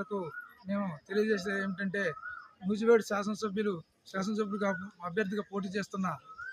ప్రజలకు మేము తెలియజేసేది ఏమిటంటే నూజివేడు శాసనసభ్యులు శాసనసభ్యులుగా అభ్యర్థిగా పోటీ చేస్తున్న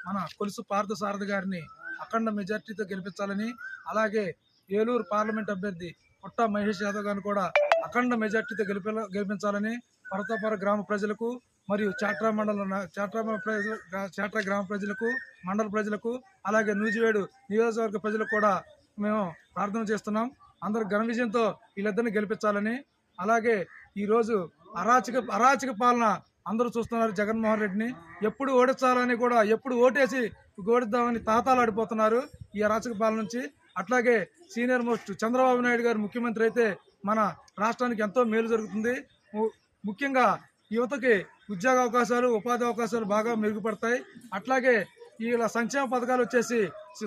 మన కొలుసు పార్థ సారథి గారిని అఖండ మెజార్టీతో గెలిపించాలని అలాగే ఏలూరు పార్లమెంట్ అభ్యర్థి పుట్ట మహేష్ యాదవ్ గారిని కూడా అఖండ మెజార్టీతో గెలిపి గెలిపించాలని పర్వతాపుర గ్రామ ప్రజలకు మరియు చాట్రా మండల చాట్రా ప్రజలు చాట్రా గ్రామ ప్రజలకు మండల ప్రజలకు అలాగే నూజివేడు నియోజకవర్గ ప్రజలకు కూడా మేము ప్రార్థన చేస్తున్నాం. అందరు ఘన విజయంతో వీళ్ళిద్దరిని గెలిపించాలని అలాగే ఈరోజు అరాచక అరాచక పాలన అందరూ చూస్తున్నారు జగన్మోహన్ రెడ్డిని. ఎప్పుడు ఓడించాలని కూడా ఎప్పుడు ఓటేసి ఓడిద్దామని తాతాలు ఆడిపోతున్నారు ఈ అరాచక పాలన నుంచి. అట్లాగే సీనియర్ మోస్ట్ చంద్రబాబు నాయుడు గారు ముఖ్యమంత్రి అయితే మన రాష్ట్రానికి ఎంతో మేలు జరుగుతుంది. ము- ముఖ్యంగా యువతకి ఉద్యోగ అవకాశాలు ఉపాధి అవకాశాలు బాగా మెరుగుపడతాయి. అట్లాగే ఇలా సంక్షేమ పథకాలు వచ్చేసి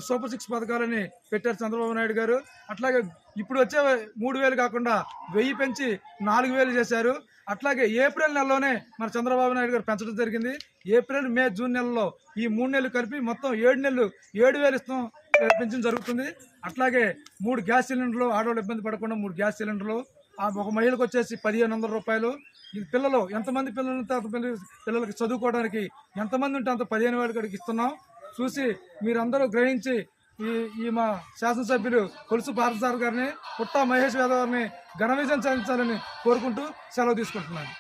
సూపర్ సిక్స్ పథకాలని పెట్టారు చంద్రబాబు నాయుడు గారు. అట్లాగే ఇప్పుడు వచ్చే మూడు వేలు కాకుండా వెయ్యి పెంచి నాలుగు వేలు చేశారు. అట్లాగే ఏప్రిల్ నెలలోనే మన చంద్రబాబు నాయుడు గారు పెంచడం జరిగింది. ఏప్రిల్ మే జూన్ నెలలో ఈ మూడు నెలలు కలిపి మొత్తం ఏడు నెలలు ఏడు వేలు ఇస్తాం పెంచడం జరుగుతుంది. అట్లాగే మూడు గ్యాస్ సిలిండర్లు ఆడవాళ్ళు ఇబ్బంది పడకుండా మూడు గ్యాస్ సిలిండర్లు ఒక మహిళకు వచ్చేసి పదిహేను వందల రూపాయలు. పిల్లలు ఎంతమంది పిల్లలు ఉంటే పిల్లలకి చదువుకోవడానికి ఎంతమంది ఉంటే అంత పదిహేను వేల కాడికి ఇస్తున్నాం. చూసి మీరందరూ గ్రహించి ఈ ఈ మా శాసనసభ్యులు కొలుసు పార్థసార్ గారిని పుట్టా మహేష్ యాదవ్ గారిని ఘన విజయం సాధించాలని కోరుకుంటూ సెలవు తీసుకుంటున్నాను.